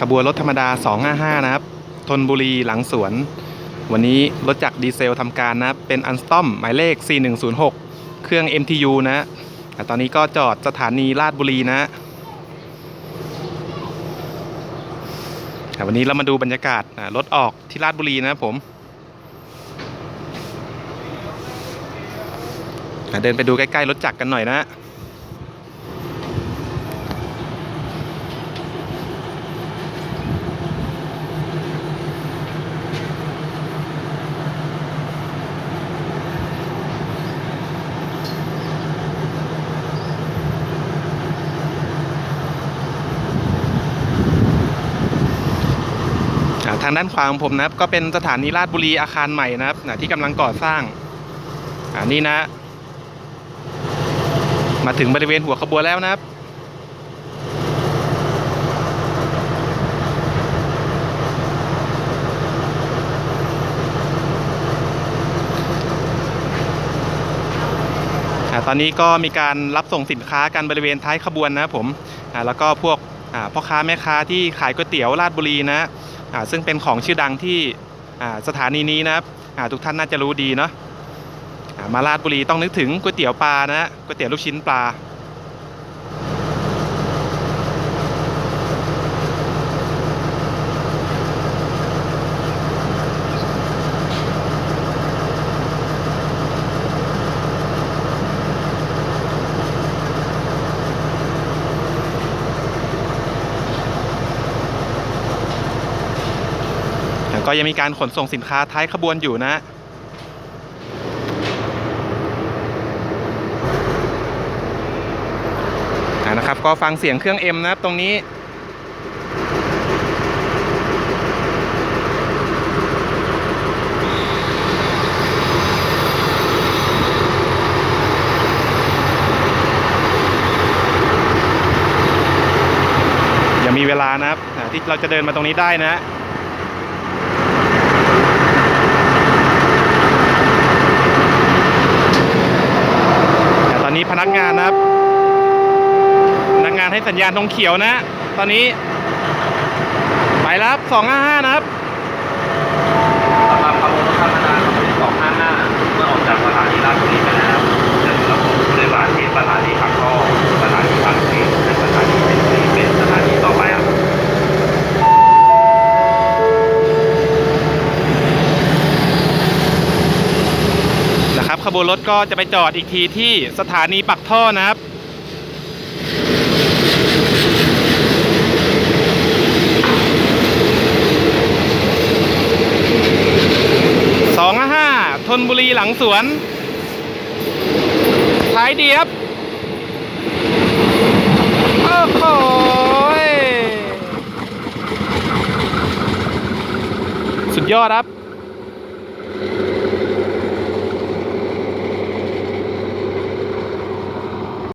ขบวนรถธรรมดา 255 นะครับธนบุรีหลังสวน วันนี้รถจักรดีเซลทำการนะครับเป็นอันสตอมหมายเลข 4106 เครื่อง MTU นะอะตอนนี้ก็จอดสถานีลาดบุรีนะอะวันนี้เรามาดูบรรยากาศรถออกที่ลาดบุรีนะครับผม เดินไปดูใกล้ ๆ รถจักรกันหน่อยนะาทางด้านขวาของผมนะครับ ก็เป็นสถานีราชบุรีอาคารใหม่นะครับที่กำลังก่อสร้างอ่านี่นะ มาถึงบริเวณหัวขบวนแล้วนะครับอ่าตอนนี้ก็มีการรับส่งสินค้ากันบริเวณท้ายขบวนนะครับผมอ่าแล้วก็พวกอ่าพ่อค้าแม่ค้าที่ขายก๋วยเตี๋ยวราชบุรีนะ ซึ่งเป็นของชื่อดังที่อ่าสถานีนี้นะครับอ่าทุกท่านน่าจะรู้ดีเนาะอ่ามาลาดบุรีต้องนึกถึงก๋วยเตี๋ยวปลานะก๋วยเตี๋ยวลูกชิ้นปลา ก็ยังมีการขนส่งสินค้าท้ายขบวนอยู่นะนะครับก็ฟังเสียงเครื่อง M นะครับตรงนี้ยังมีเวลานะครับที่เราจะเดินมาตรงนี้ได้นะ แต่ตอ นี้พนักงานนะครับ พนักงานให้สัญญาณธงเขียวนะ ตอนนี้ ไปแล้วครับ255นะครับ สำหรับขบวนรถธรรมดาขบวนที่255 เมื่อออกจากสถานีราชบุรีไปแล้วจะถูกรับส่งผู้โดยสารที่สถานีปากท่อสถานีบางพลีและสถานีเป็นพลีเป็นสถานีต่อไปครับ นะครับ ขบวนรถก็จะไปจอดอีกทีที่สถานีปักท่อนะครับสองห้าทนบุรีหลังสวนท้ายดีครับโอ้โหสุดยอดครับ